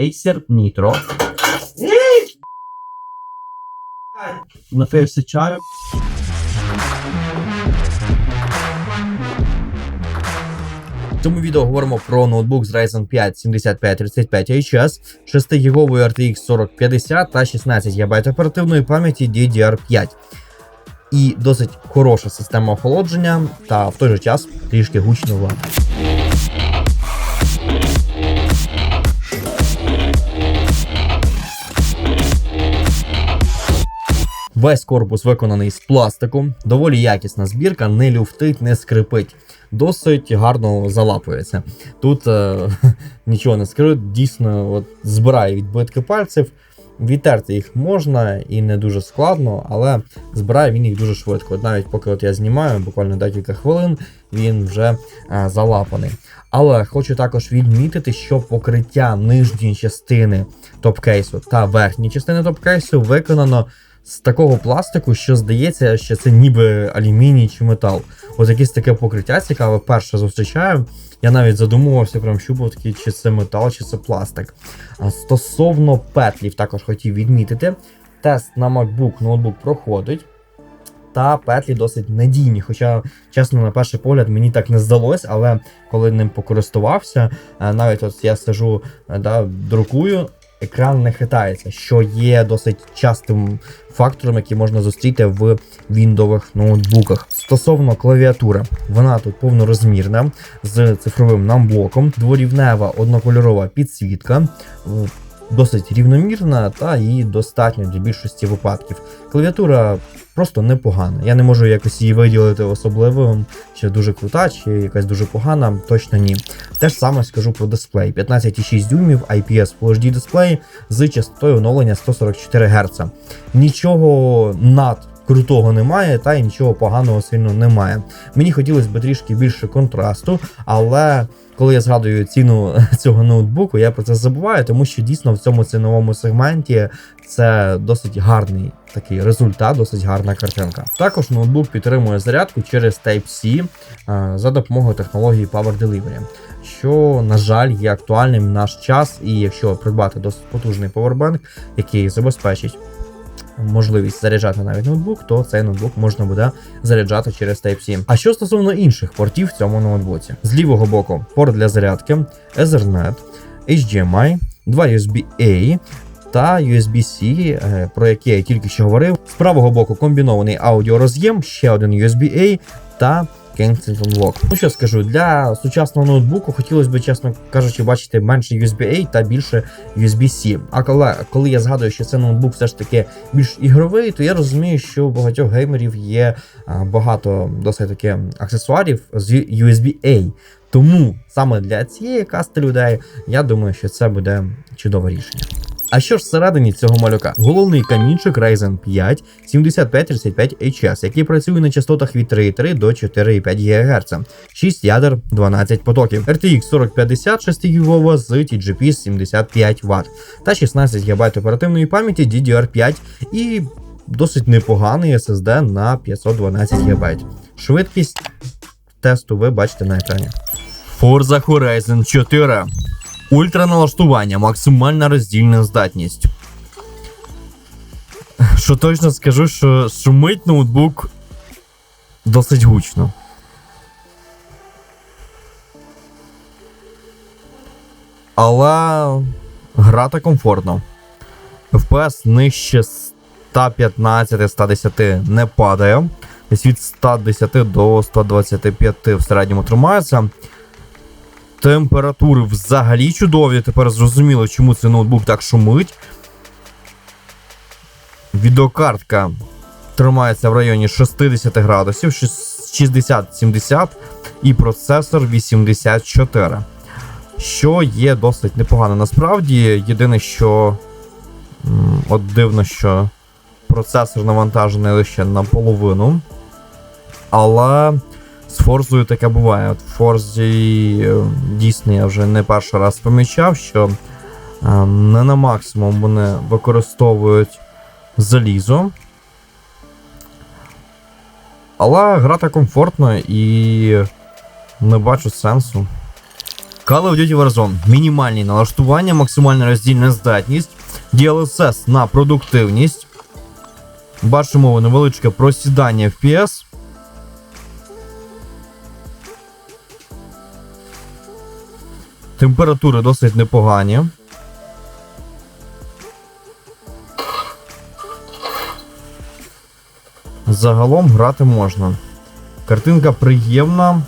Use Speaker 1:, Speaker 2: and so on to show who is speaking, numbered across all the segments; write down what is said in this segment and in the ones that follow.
Speaker 1: Acer Nitro. Напився чаю. В цьому відео говоримо про ноутбук з Ryzen 5 7535 HS, 6 гіговою RTX 4050 та 16 ГБ оперативної пам'яті DDR5. І досить хороша система охолодження, та в той же час трішки гучнова. Весь корпус виконаний з пластику, доволі якісна збірка, не люфтить, не скрипить. Досить гарно залапується. Тут е, нічого не скажу, дійсно от, збирає відбитки пальців. Відтерти їх можна і не дуже складно, але збирає він їх дуже швидко. От навіть поки от я знімаю, буквально декілька хвилин, він вже е, залапаний. Але хочу також відмітити, що покриття нижньої частини топкейсу та верхньої частини топкейсу виконано з такого пластику, що здається, що це ніби алюміній чи метал. От якесь таке покриття цікаве, перше зустрічаю. Я навіть задумувався, прям щупав такий, чи це метал, чи це пластик. А стосовно петлів, також хотів відмітити. Тест на MacBook ноутбук проходить. Та петлі досить надійні. Хоча, чесно, на перший погляд, мені так не здалось, але коли ним покористувався, е, навіть от я сижу, е, да, друкую, екран не хитається, що є досить частим фактором, який можна зустріти в віндових ноутбуках. Стосовно клавіатури, вона тут повнорозмірна з цифровим намблоком, дворівнева однокольорова підсвітка. Досить рівномірна та її достатньо для більшості випадків. Клавіатура просто непогана. Я не можу якось її виділити особливо, чи дуже крута, чи якась дуже погана, точно ні. Те ж саме скажу про дисплей. 15,6 дюймів IPS Full HD дисплей з частотою оновлення 144 Гц. Нічого над крутого немає, та й нічого поганого сильно немає. Мені хотілося б трішки більше контрасту, але коли я згадую ціну цього ноутбуку, я про це забуваю, тому що дійсно в цьому ціновому сегменті це досить гарний такий результат, досить гарна картинка. Також ноутбук підтримує зарядку через Type-C е, за допомогою технології Power Delivery, що, на жаль, є актуальним в наш час, і якщо придбати досить потужний повербанк, який забезпечить можливість заряджати навіть ноутбук, то цей ноутбук можна буде заряджати через Type-C. А що стосовно інших портів в цьому ноутбуці, з лівого боку порт для зарядки, Ethernet, HDMI, два USB-A. Та USB-C, е, про який я тільки що говорив. З правого боку комбінований аудіороз'єм, ще один USB-A та Kensington Lock. Ну що скажу, для сучасного ноутбуку хотілося б, чесно кажучи, бачити менше USB-A та більше USB-C. А коли, коли я згадую, що це ноутбук все ж таки більш ігровий, то я розумію, що у багатьох геймерів є багато досить таки аксесуарів з USB-A. Тому саме для цієї касти людей я думаю, що це буде чудове рішення. А що ж всередині цього малюка? Головний камінчик Ryzen 5 7535 HS, який працює на частотах від 3,3 до 4,5 ГГц, 6 ядер, 12 потоків, RTX 4050 6 ГБ з TGP 75 Вт та 16 ГБ оперативної пам'яті DDR5 і досить непоганий SSD на 512 ГБ. Швидкість тесту ви бачите на екрані. Forza Horizon 4. Ультра налаштування, максимальна роздільна здатність. Що точно скажу, що шумить ноутбук досить гучно. Але грати комфортно. FPS нижче 115-110 не падає. Десь від 110 до 125 в середньому тримається. Температури взагалі чудові. Тепер зрозуміло, чому цей ноутбук так шумить. Відеокартка тримається в районі 60 градусів, 60-70 і процесор 84. Що є досить непогано. Насправді, єдине, що от дивно, що процесор навантажений лише наполовину. Але з Форзою таке буває. От в Форзі е, дійсно я вже не перший раз помічав, що е, не на максимум вони використовують залізо. Але грати комфортно і не бачу сенсу Call of Duty Warzone. Мінімальні налаштування, максимальна роздільна здатність, DLSS на продуктивність. Бачимо невеличке просідання FPS. Температури досить непогані. Загалом грати можна. Картинка приємна.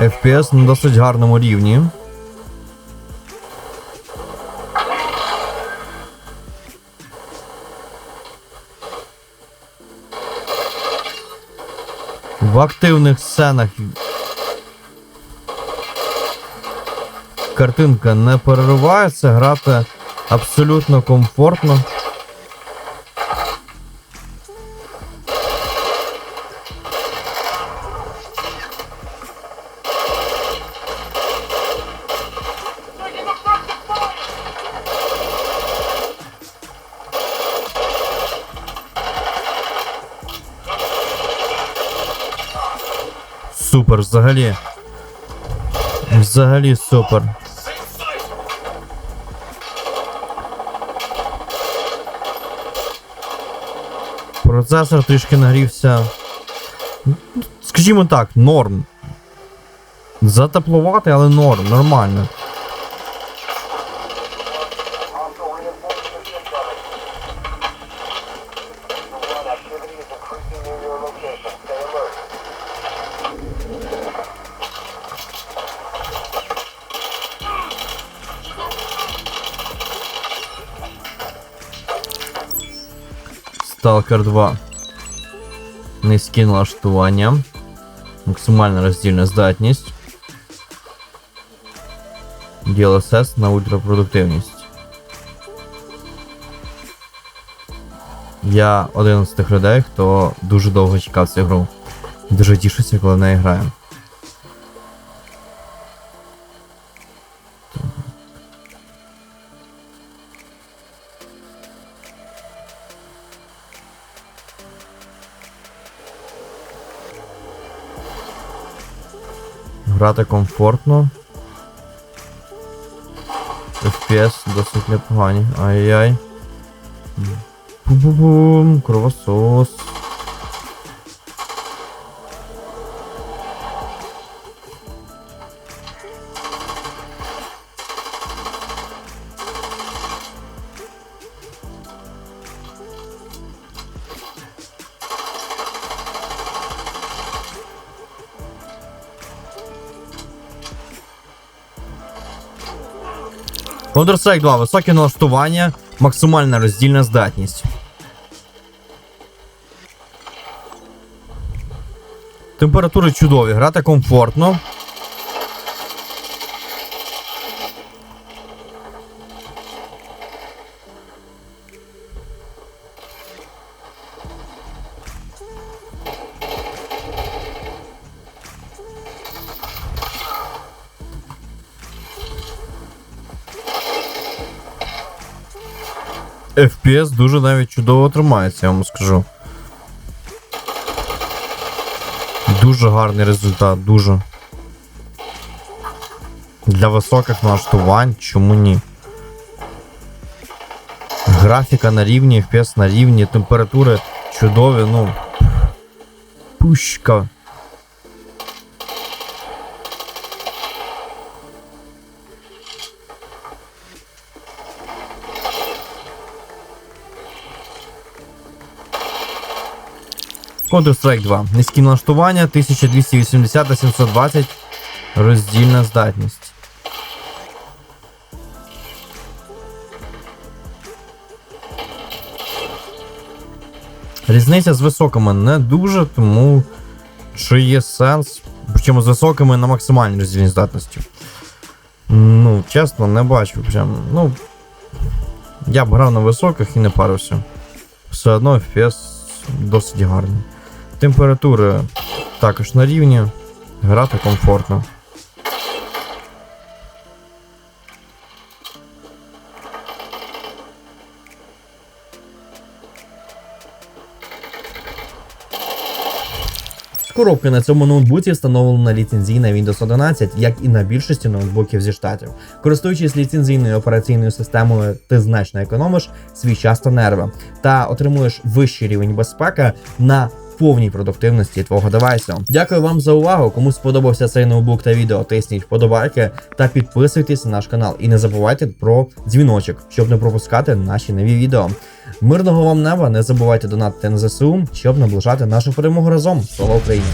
Speaker 1: FPS на досить гарному рівні. В активних сценах картинка не переривається, грати абсолютно комфортно. Супер, взагалі. Взагалі супер. Процесор трішки нагрівся. Скажімо так, норм. Затеплувати, але норм, нормально. Stalker 2. Низькі налаштування. Максимальна роздільна здатність. DLSS на ультрапродуктивність. Я один з тих людей, хто дуже довго чекав цю гру. Дуже тішуся, коли в неї граю. Грати комфортно. FPS досить непогані. Ай-яй. Бу-бу-бум, кровосос. Counter-Strike 2. Високе налаштування, максимальна роздільна здатність. Температури чудові, грати комфортно. FPS дуже навіть чудово тримається, я вам скажу. Дуже гарний результат, дуже. Для високих налаштувань, чому ні? Графіка на рівні, FPS на рівні, температури чудові, ну. Пушка. Counter-Strike 2. Низькі налаштування 1280 та 720. Роздільна здатність. Різниця з високими не дуже, тому чи є сенс. Причому з високими на максимальній роздільній здатності. Ну, чесно, не бачу. Прям, ну. Я б грав на високих і не парився. Все одно FPS досить гарний. Температура також на рівні, грати комфортно. Коробки на цьому ноутбуці встановлена ліцензійна Windows 11, як і на більшості ноутбуків зі штатів. Користуючись ліцензійною операційною системою, ти значно економиш свій час та нерви та отримуєш вищий рівень безпеки на повній продуктивності твого девайсу. Дякую вам за увагу. Кому сподобався цей ноутбук та відео, тисніть вподобайки та підписуйтесь на наш канал. І не забувайте про дзвіночок, щоб не пропускати наші нові відео. Мирного вам неба! Не забувайте донатити на ЗСУ, щоб наближати нашу перемогу разом. Слава Україні!